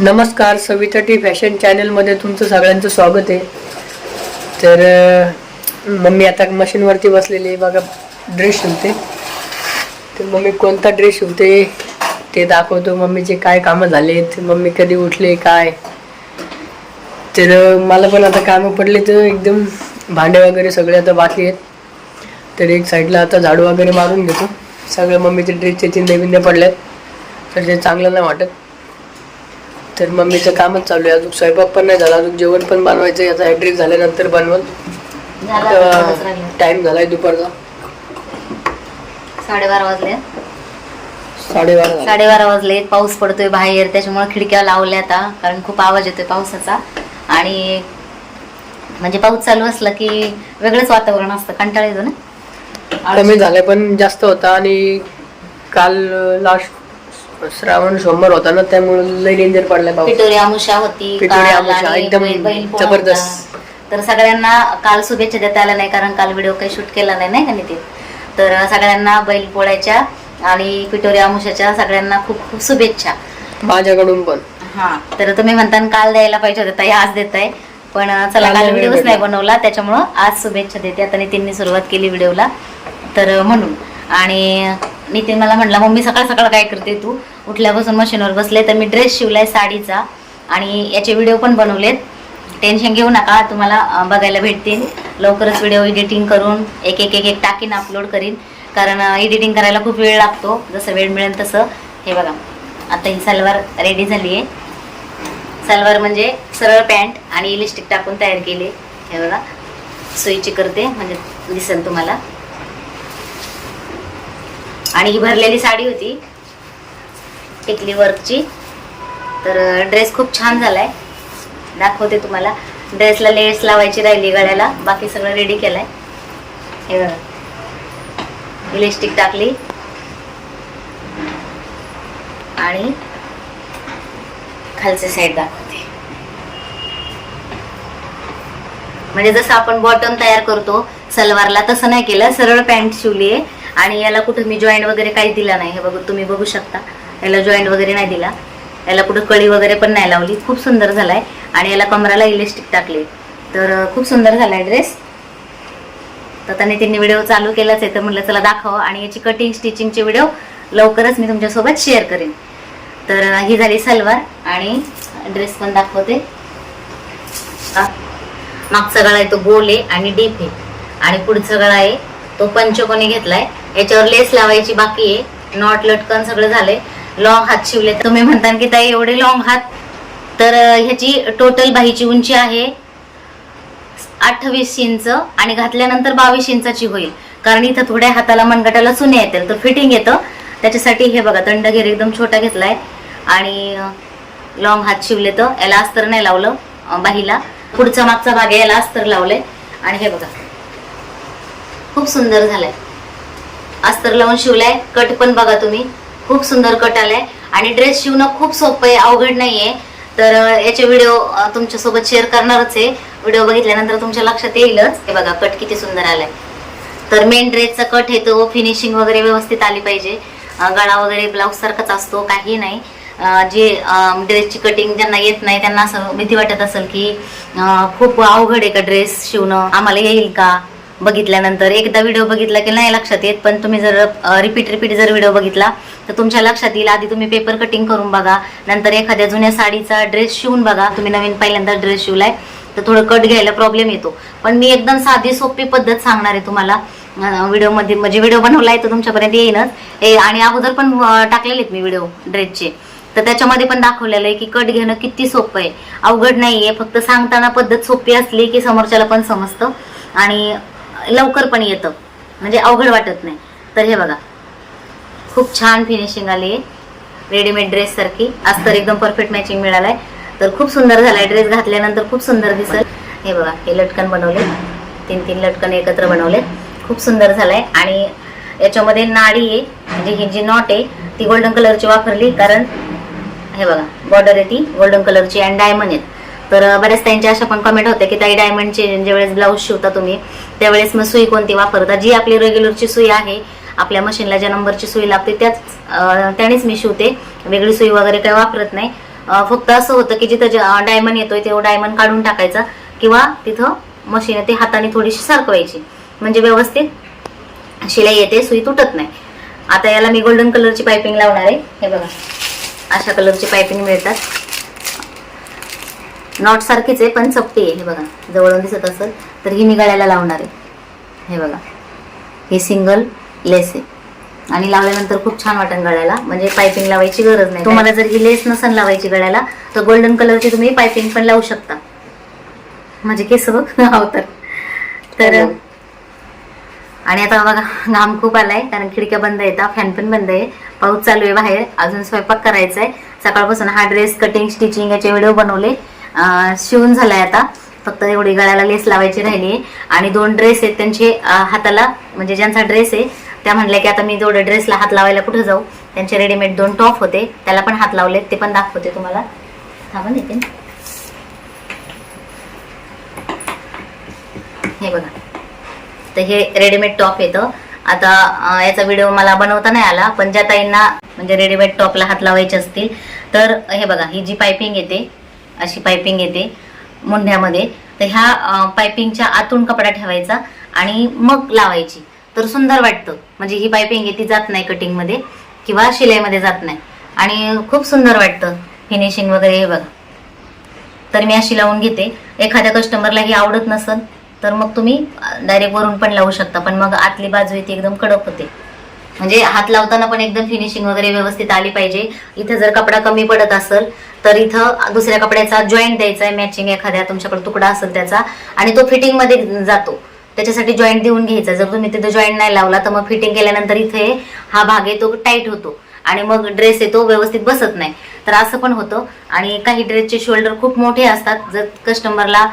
नमस्कार Savita T fashion चॅनलमध्ये तुमचं सगळ्यांचं स्वागत आहे. तर मम्मी आता मशीनवरती बसलेली आहे बघा ड्रेस शिवते. तर मम्मी कोणता ड्रेस शिवते ते दाखवतो. मम्मीचे काय कामं झालेत मम्मी कधी उठले काय? तर मला पण आता कामं पडले तर एकदम भांडे वगैरे सगळे आता बाकी आहेत. तर एक साईडला आता झाडू वगैरे मारून घेतो. सगळं मम्मीचे ड्रेसचे चिंदे बिंदे पडल्यात तर ते चांगलं नाही वाटत. तर मम्मीचं कामच चालू आहे. अजून स्वयंपाक पण नाही झाला. अजून जेवण पण बनवायचं याचा ॲड्रेस झाल्यानंतर बनवल टाइम झालाय दुपारचा. साडेबारा वाजले. साडेबारा. साडेबारा वाजले. पाऊस पडतोय बाहेर. त्याच्यामुळे खिडक्या लावल्या आता. कारण खूप आवाज येतोय पावसाचा. आणि म्हणजे पाऊस चालू असला की वेगळंच वातावरण असतं. कंटाळा येतो ना? कमी झालाय पण जास्त होता. आणि काल लास्ट श्रावण सोमवार होता ना त्यामुळे लई डेंजर पडलाय पाऊस. पिटोरी आमुषा होती पिटोरी काल आमुषा, आणि एकदम बैल- जबरदस्त. होता. तर सगळ्यांना काल शुभेच्छा देता आल्या नाही कारण काल व्हिडिओ काही शूट केला नाही नाही का नितीन? तर सगळ्यांना बैल पोळ्याच्या आणि पिटोरी आमुषाच्या सगळ्यांना खूप खूप शुभेच्छा. माझ्याकडून पण. हा तर तुम्ही म्हणता ना काल द्यायला पाहिजे होतं ताई आज देत आहे पण अं, चला काल काल नाही व्हिडिओच भेटला. नाही बनवला त्याच्यामुळं आज शुभेच्छा देते. आता नितीनने सुरुवात केली व्हिडिओला. तर अं, म्हणून. आणि नितीन मला म्हणला मम्मी सकाळ सकाळ काय करते तू? उठल्यापासून मशीनवर बसले तर मी ड्रेस शिवलाय साडीचा आणि याचे व्हिडिओ पण बनवलेत. टेन्शन घेऊ नका तुम्हाला बघायला भेटतील. लवकरच व्हिडिओ एडिटिंग करून एक एक एक एक टाकीन अपलोड करीन. कारण एडिटिंग करायला खूप वेळ लागतो. जसं वेळ मिळेल तसं. हे बघा. आता ही सलवार रेडी झाली आहे. सलवार म्हणजे सरळ पॅन्ट आणि इलिस्टिक टाकून तयार केली हे बघा. सोयीची करते म्हणजे दिसेल तुम्हाला. आणि ही भरलेली साडी होती. टिकली वर्कची तर ड्रेस खूप छान झालाय. दाखवते तुम्हाला. ड्रेसला लेस लावायची राहिली गळ्याला. बाकी सगळं रेडी केलंय. हे बघा. टाकली. आणि खालचे साईड दाखवते. म्हणजे जसं आपण बॉटम तयार करतो सलवारला तसं नाही केलं. सरळ पॅन्ट शिवली आहे आणि याला कुठं मी जॉईंट वगैरे काही दिला नाही. हे बघू तुम्ही बघू शकता. याला जॉईंट वगैरे नाही दिला. याला कुठं कळी वगैरे पण नाही लावली. खूप सुंदर झालाय. आणि याला कमराला इलेस्टिक टाकले. तर खूप सुंदर झालाय ड्रेस तर त्याने त्यांनी व्हिडिओ चालू केलाच आहे. तर म्हटलं चला दाखव आणि याची कटिंग स्टिचिंगचे व्हिडिओ लवकरच मी तुमच्यासोबत शेअर करेन. तर ही झाली सलवार. आणि ड्रेस पण दाखवते. मागचा गळा आहे तो गोल आहे आणि डीप आहे. आणि पुढचा गळा आहे तो पंचकोनी घेतलाय. याच्यावर लेस लावायची बाकी आहे. नॉट लटकन सगळं झालंय. लॉंग हात शिवले तुम्ही म्हणता की ताई एवढे लॉंग हात. तर ह्याची टोटल बाहीची उंची आहे अठ्ठावीस इंच आणि घातल्यानंतर बावीस इंचाची होईल. कारण इथं थोड्या हाताला मनगटाला चुने येतील. तर फिटिंग येतं. त्याच्यासाठी हे बघा दंडघेर एकदम छोटा घेतलाय. आणि लॉंग हात शिवले तर याला अस्तर नाही लावलं बाहीला. पुढचा मागचा भाग आहे, याला अस्तर लावलंय. आणि हे बघा. खूप सुंदर झालाय. अस्तर लावून शिवलाय कट पण बघा तुम्ही. खूप सुंदर कट आलाय. आणि ड्रेस शिवणं खूप सोपं आहे अवघड नाहीये. तर याचे व्हिडिओ तुमच्यासोबत शेअर करणारच आहे. व्हिडिओ बघितल्यानंतर तुमच्या लक्षात येईलच. हे बघा कट किती सुंदर आलाय. तर मेन ड्रेसचा कट हे तो फिनिशिंग वगैरे व्यवस्थित आली पाहिजे. गळा वगैरे ब्लाऊज सारखाच असतो काही नाही. जे ड्रेसची कटिंग ज्यांना येत नाही त्यांना असं भीती वाटत असेल की खूप अवघड आहे का ड्रेस शिवणं? आम्हाला येईल का? बघितल्यानंतर एकदा व्हिडिओ बघितला की नाही लक्षात येत पण तुम्ही जर रिपीट रिपीट जर व्हिडिओ बघितला तर तुमच्या लक्षात येईल. आधी तुम्ही पेपर कटिंग करून बघा. नंतर एखाद्या जुन्या साडीचा ड्रेस शिवून बघा. तुम्ही नवीन पहिल्यांदा ड्रेस शिवलाय तर थोडं कट घ्यायला प्रॉब्लेम येतो. पण मी एकदम साधी सोपी पद्धत सांगणार आहे तुम्हाला. व्हिडिओमध्ये म्हणजे व्हिडिओ बनवलाय तर तुमच्यापर्यंत येईनच. ए आणि अगोदर पण टाकलेले आहेत मी व्हिडिओ ड्रेसचे तर त्याच्यामध्ये पण दाखवलेलं आहे की कट घेणं किती सोपं आहे. अवघड नाही आहे फक्त सांगताना पद्धत सोपी असली की समोरच्याला पण समजतं. आणि लवकर पण येतं. म्हणजे अवघड वाटत नाही. तर हे बघा. खूप छान फिनिशिंग आली. आहे रेडीमेड ड्रेस सारखी. आज तर एकदम परफेक्ट मॅचिंग मिळालाय. तर खूप सुंदर झालाय. ड्रेस घातल्यानंतर खूप सुंदर दिसेल. हे बघा हे लटकन बनवले. तीन तीन लटकन एकत्र बनवले. खूप सुंदर झालाय. आणि याच्यामध्ये नाडी आहे. म्हणजे ही जी नॉट आहे ती गोल्डन कलरची वापरली. कारण हे बघा बॉर्डर आहे ती. गोल्डन कलरची आणि डायमंड आहेत. तर बऱ्याच त्यांच्या अशा पण कमेंट होत्या की ताई डायमंडचे ज्यावेळेस ब्लाऊज शिवता तुम्ही त्यावेळेस मग सुई कोणती वापरता? जी आपली रेग्युलरची सुई आहे आपल्या मशीनला ज्या नंबरची सुई लागते त्याच त्यानेच मी शिवते. वेगळी सुई वगैरे काही वापरत नाही. फक्त असं होतं की जिथं डायमंड येतोय तेव्हा डायमंड काढून टाकायचा किंवा तिथं मशीन ते हाताने थोडीशी सरकवायची. म्हणजे व्यवस्थित शिलाई येते सुई तुटत नाही. आता याला मी गोल्डन कलरची पायपिंग लावणार आहे. हे बघा. अशा कलरची पायपिंग मिळतात. नॉट सारखीच आहे पण चपटी आहे. हे बघा जवळून दिसत असेल तर ही गळ्याला लावणार आहे. हे बघा ही सिंगल लेस आहे. आणि लावल्यानंतर खूप छान वाटेल गळ्याला. म्हणजे पायपिंग लावायची गरज नाही. तुम्हाला जर ही लेस नसन लावायची गळ्याला तर गोल्डन कलरची तुम्ही पायपिंग पण लावू शकता. म्हणजे केस बघ तर तर आणि आता बघा घाम खूप आलाय कारण खिडक्या बंद आहेत. फॅन पण बंद आहे. पाऊस चालू आहे बाहेर. अजून स्वयंपाक करायचा आहे सकाळपासून हा ड्रेस कटिंग स्टिचिंग याचे व्हिडिओ बनवले. शिवून झालाय आता. फक्त एवढी गळ्याला लेस लावायची राहिली. आहे आणि दोन ड्रेस आहेत त्यांचे हाताला म्हणजे ज्यांचा ड्रेस आहे त्या म्हणल्या की आता मी जेवढे ड्रेसला हात लावायला कुठं जाऊ? त्यांचे रेडीमेड दोन टॉप होते. त्याला पण हात लावलेत ते पण दाखवते तुम्हाला. थांबा येते. हे बघा. तर हे रेडीमेड टॉप येतं आता याचा व्हिडिओ मला बनवता नाही आला पण ज्या ताईंना म्हणजे रेडीमेड टॉपला हात लावायचे असतील तर हे बघा ही जी पायपिंग येते अशी पायपिंग येते मुंढ्यामध्ये. तर ह्या पायपिंगच्या आतून कपडा ठेवायचा आणि मग लावायची. तर सुंदर वाटतं. म्हणजे ही पायपिंग येते ती जात नाही कटिंगमध्ये किंवा शिलाईमध्ये जात नाही. आणि खूप सुंदर वाटतं फिनिशिंग वगैरे हे बघा. तर मी अशी लावून घेते. एखाद्या कस्टमरला ही आवडत नसेल तर मग तुम्ही डायरेक्ट वरून पण लावू शकता. पण मग आतली बाजू आहे ती एकदम कडक होते. म्हणजे हात लावताना पण एकदम फिनिशिंग वगैरे व्यवस्थित आली पाहिजे. इथं जर कपडा कमी पडत असेल तर इथं दुसऱ्या कपड्याचा जॉईंट द्यायचा आहे मॅचिंग एखाद्या तुमच्याकडे तुकडा असेल त्याचा आणि तो फिटिंगमध्ये जातो. त्याच्यासाठी जॉईंट देऊन घ्यायचा. जर तुम्ही तिथे जॉईंट नाही लावला तर मग फिटिंग केल्यानंतर इथे हा भाग आहे तो टाईट होतो. आणि मग ड्रेस येतो व्यवस्थित बसत नाही. तर असं पण होतं. आणि काही ड्रेसचे शोल्डर खूप मोठे असतात. जर कस्टमरला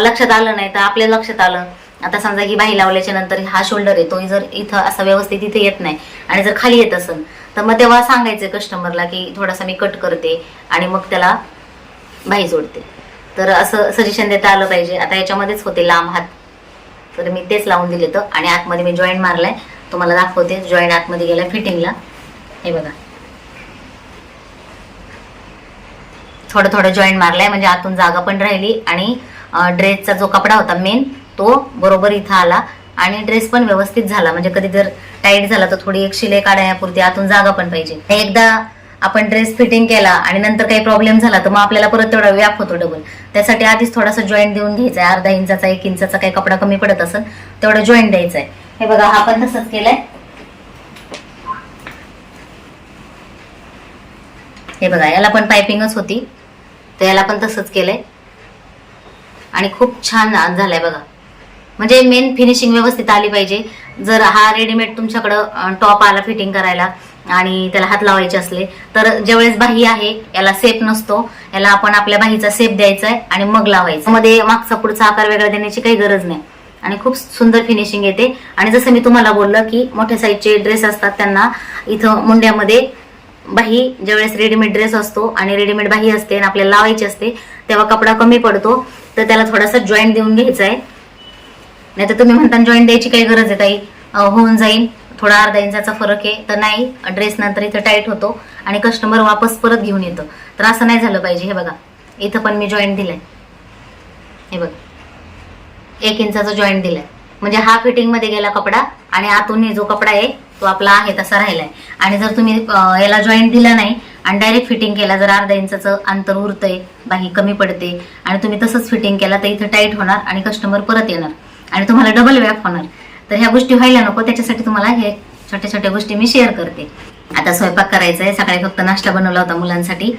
लक्षात आलं नाही तर आपल्या लक्षात आलं. आता समजा की बाही लावल्याच्या नंतर हा शोल्डर आहे तो जर इथं असा व्यवस्थित इथे येत नाही आणि जर खाली येत असेल तर मग तेव्हा सांगायचं कस्टमरला की थोडासा मी कट करते आणि मग त्याला बाही जोडते. तर असं सजेशन देता आलं पाहिजे. आता याच्यामध्येच होते लांब हात. तर मी तेच लावून दिले तर आणि आतमध्ये मी जॉईंट मारलाय. तुम्हाला दाखवते जॉईंट आतमध्ये गेला फिटिंगला हे बघा. थोडं थोडं जॉईंट मारलाय म्हणजे आतून जागा पण राहिली आणि ड्रेसचा जो कपडा होता मेन तो बरोबर इथं आला आणि ड्रेस पण व्यवस्थित झाला. म्हणजे कधी जर टाईट झाला तर थोडी एक शिले काढण्यापुरती आतून जागा पण पाहिजे. एकदा आपण ड्रेस फिटिंग केला आणि नंतर काही प्रॉब्लेम झाला तर मग आपल्याला परत तेवढा व्याप होतो डबल त्यासाठी आधीच थोडासा जॉईंट देऊन घ्यायचा आहे अर्धा इंचाचा एक इंचाचा काही कपडा कमी पडत असेल तेवढा जॉईंट द्यायचा आहे हे बघा हा पण तसंच केलाय. हे बघा याला पण पायपिंगच होती. तर याला पण तसंच केलंय. आणि खूप छान झालाय बघा. म्हणजे मेन फिनिशिंग व्यवस्थित आली पाहिजे. जर हा रेडीमेड तुमच्याकडं टॉप आला फिटिंग करायला आणि त्याला हात लावायचे असले तर ज्यावेळेस बाही आहे याला सेप नसतो. याला आपण आपल्या बाहीचा सेप द्यायचा आहे आणि मग लावायचा. मध्ये मागचा पुढचा आकार वेगळा देण्याची काही गरज नाही. आणि खूप सुंदर फिनिशिंग येते. आणि जसं मी तुम्हाला बोललं की मोठ्या साईजचे ड्रेस असतात त्यांना इथं मुंड्यामध्ये बाही ज्यावेळेस रेडीमेड ड्रेस असतो आणि रेडीमेड बाही असते आणि आपल्याला लावायची असते तेव्हा कपडा कमी पडतो तर त्याला थोडासा जॉईंट देऊन घ्यायचा आहे नाही तर तुम्ही म्हणता जॉईंट द्यायची काही गरज आहे ताई. होऊन जाईल. थोडा अर्धा इंचाचा फरक आहे. तर नाही ड्रेस नंतर इथं टाईट होतो आणि कस्टमर वापस परत घेऊन येतो. तर असं नाही झालं पाहिजे. हे बघा. इथं पण मी जॉईंट दिलाय. हे बघ. एक इंचाचा जॉईंट दिलाय. म्हणजे हा फिटिंगमध्ये गेला कपडा आणि आतून जो कपडा आहे तो आपला आहे तसा राहिलाय. आणि जर तुम्ही याला जॉईंट दिला नाही आणि डायरेक्ट फिटिंग केला जर अर्धा इंचाचं अंतर उरतंय बाही कमी पडते आणि तुम्ही तसंच फिटिंग केला तर इथं टाईट होणार आणि कस्टमर परत येणार. आणि तुम्हाला डबल व्याप होणार. तर ह्या गोष्टी व्हायला नको त्याच्यासाठी तुम्हाला हे छोट्या छोट्या गोष्टी मी शेअर करते. आता स्वयंपाक करायचा आहे सकाळी फक्त नाश्ता बनवला होता मुलांसाठी.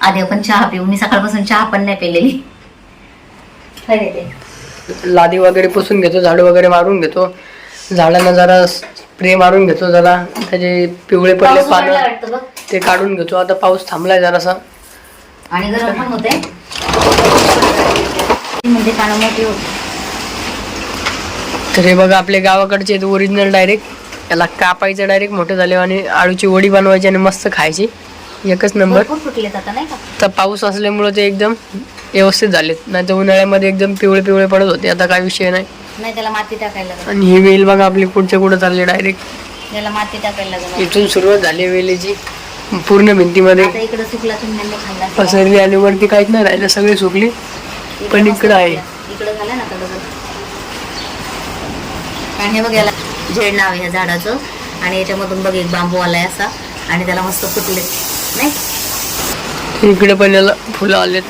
आधी आपण चहा पिऊ मी सकाळपासून चहा पण नाही पेलेली? लादी वगैरे पुसून घेतो झाडू वगैरे मारून घेतो. झाडांना जरा स्प्रे मारून घेतो जरा. त्याचे पिवळे पडले पानं ते काढून घेतो. आता पाऊस थांबलाय जरासा. आणि गरम पण होते म्हणजे पानं मोठी होते. तर हे बघा आपले गावाकडचे ओरिजिनल डायरेक्ट याला कापायचं डायरेक्ट मोठे झाले आणि आळूची वडी बनवायची आणि मस्त खायची. एकच नंबर नाही का? तर पाऊस असल्यामुळे ते एकदम व्यवस्थित झालेत. नाही तर उन्हाळ्यामध्ये एकदम पिवळे पिवळे पडत होते. आता काय विषय नाही. नाही त्याला माती टाकायला लागेल. आणि ही वेल बघा आपली कुठच्या कुठं चालली डायरेक्ट त्याला माती टाकायला लागेल. इथून सुरुवात झाली वेलीची. पूर्ण भिंतीमध्ये. आता इकडे सुकला चिमण्यांनी खाल्ला पसरली आणि वरती काहीच नाही राहिलं. सगळे सुकली. पण इकडं आहे. इकडे झालं ना आणि हे बघ याला झेड नाव ह्या झाडाचं. आणि याच्यामधून बघ एक बांबू आलाय असा. आणि त्याला मस्त फुटले नाही? इकडे पण याला फुलं आलेत.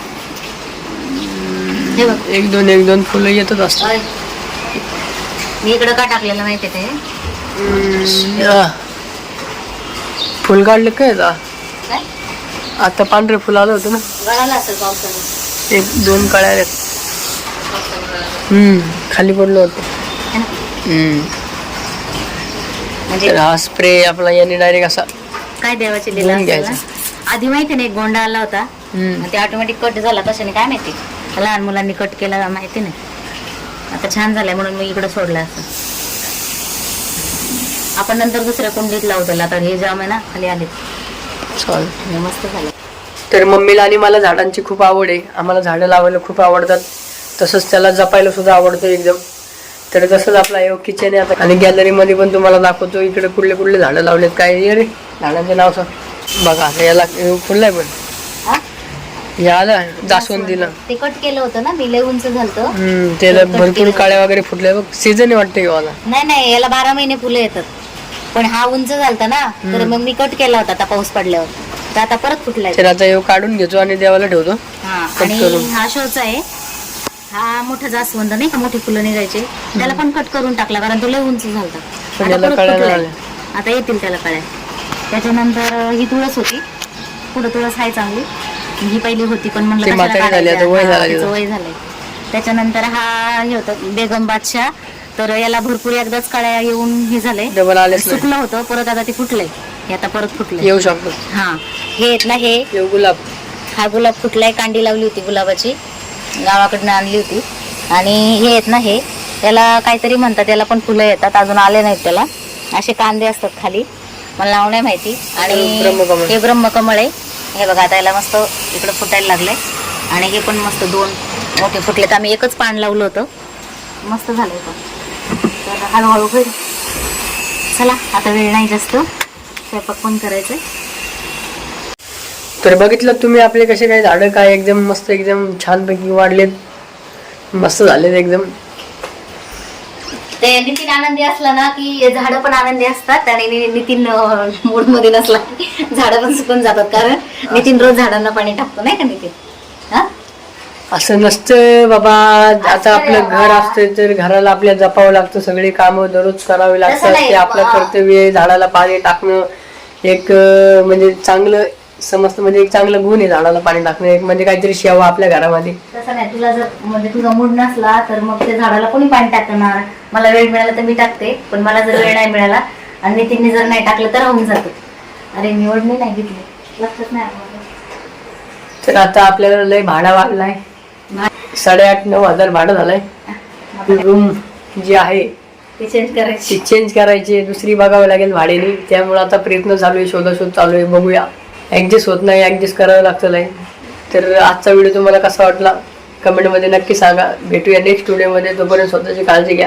हे बघ. एक दोन एक दोन फुलं येतच असतात. मी इकडं का टाकलेलं माहितीये ते. फुल काढलं काय? आता पांढरे फुल आलं होतं ना. गळाला असेल पावसाने. एक दोन कळ्या. हम्म, खाली पडलं होतं. म्हणजे तर हा स्प्रे आपला याने डायरेक्ट असा काय देवाची लिला धुवून असेल ना? आधी माहिती नाही एक गोंडा आला होता. हम्म. ते ऑटोमॅटिक कट झाला कशाने काय माहिती? लहान मुलांनी कट केला माहिती नाही. आता छान झालंय म्हणून मी इकडे सोडलं असं. आपण नंतर दुसऱ्या कुंडीत लावू त्याला. आता हे जाम आहे ना खाली आले चालेल. हे मस्त झालं. तर मम्मीला आणि मला झाडांची खूप आवड आहे. आम्हाला झाडं लावायला खूप आवडतात. तसंच त्याला जपायला सुद्धा आवडतं एकदम. तर तसंच आपला हे किचन आहे आता. आणि गॅलरीमध्ये पण तुम्हाला दाखवतो इकडे कुठले कुठले झाडं लावलेत काय आहे रे? झाडांचे नाव सांग. बघा आता याला फुललंय पण. हा? आलं जास्वंदीला ते कट केलं होतं ना मी लय उंच झालत. हम्म त्याला भरपूर काळ्या वगैरे फुटल्या बघ सीझन वाटतं मला नाही नाही याला बारा महिने फुलं येतात. पण हा उंच झालता ना तर मग मी कट केला होता आता पाऊस पडल्यावर. तर आता परत फुटलाय. तर आता काढून घेतो आणि देवाला ठेवतो. हा आणि करून. हा शोचा आहे हा मोठा जास्वंद नाही का मोठी फुलं निघायचे. त्याला पण कट करून टाकला कारण तो लय उंच पण आता येतील त्याला कळ्या त्याच्यानंतर ही तुळस होती. पुढं तुळस आहे चांगली. ही पहिली होती पण म्हणलं झाली, वय झालं झालंय. त्याच्यानंतर हा हे होतं बेगम बादशाह. तर याला भरपूर एकदाच कळ्या येऊन हे झालंय. सुकलं होतं परत आता ते फुटलंय. हे आता परत फुटलंय. येऊ शकतो. हा. हे ना हे. गुलाब. हा गुलाब फुटलाय कांडी लावली होती गुलाबाची. गावाकडनं आणली होती. आणि हे आहेत ना हे त्याला काहीतरी म्हणतात त्याला पण फुलं येतात अजून आले नाहीत त्याला. असे कांदे असतात खाली मला नाव नाही माहिती. आणि. हे ब्रह्मकमळ. आहे. हे बघा आता याला मस्त इकडं फुटायला लागलंय. आणि हे पण मस्त दोन मोठे फुटलेत. आम्ही एकच पान लावलं होतं. मस्त झालंय पण. तर हळूहळू होईल चला आता वेळ नाही जास्त. स्वयंपाक पण करायचंय. तर बघितलं तुम्ही आपले कसे काय झाडं काय एकदम मस्त एकदम छानपैकी वाढलेत. मस्त झालेत एकदम. ते नितीन आनंदी असला ना की झाडं पण आनंदी असतात आणि नितीन मूडमध्ये नसला की झाडं पण सुकून जातात. कारण नितीन रोज झाडांना पाणी टाकतो नाही का नितीन? हा? असं नसतं बाबा. आता आपलं घर असतं तर घराला आपल्या जपावं लागतं. सगळे कामं दररोज करावे लागतात. ते आपलं कर्तव्य झाडाला पाणी टाकणं. एक म्हणजे चांगलं समजतं म्हणजे एक चांगलं गुण आहे झाडाला पाणी टाकणं एक म्हणजे काहीतरी सेवा आपल्या घरामध्ये. तसं नाही तुला जर म्हणजे तुझा मूड नसला तर मग ते झाडाला कोणी पाणी टाकणार? मला वेळ मिळाला तर मी टाकते पण मला जर वेळ नाही मिळाला आणि नितीनने जर नाही टाकलं तर राहून जातो. अरे निवडणी नाही घेतली. लक्षात नाही आलं माझं. तर आता आपल्याला लय भाडा वाढलाय. साडेआठ नऊ हजार भाडं झालंय. रूम जी आहे ते चेंज करायची. ती चेंज करायची. दुसरी बघावी लागेल भाड्याने त्यामुळे आता प्रयत्न चालू आहे शोधाशोध चालू आहे. बघूया. ॲडजस्ट होत नाही ॲडजस्ट करावं लागतं नाही. तर आजचा व्हिडिओ तुम्हाला कसा वाटला? कमेंटमध्ये नक्की सांगा. भेटूया नेक्स्ट व्हिडिओमध्ये तोपर्यंत स्वतःची काळजी घ्या.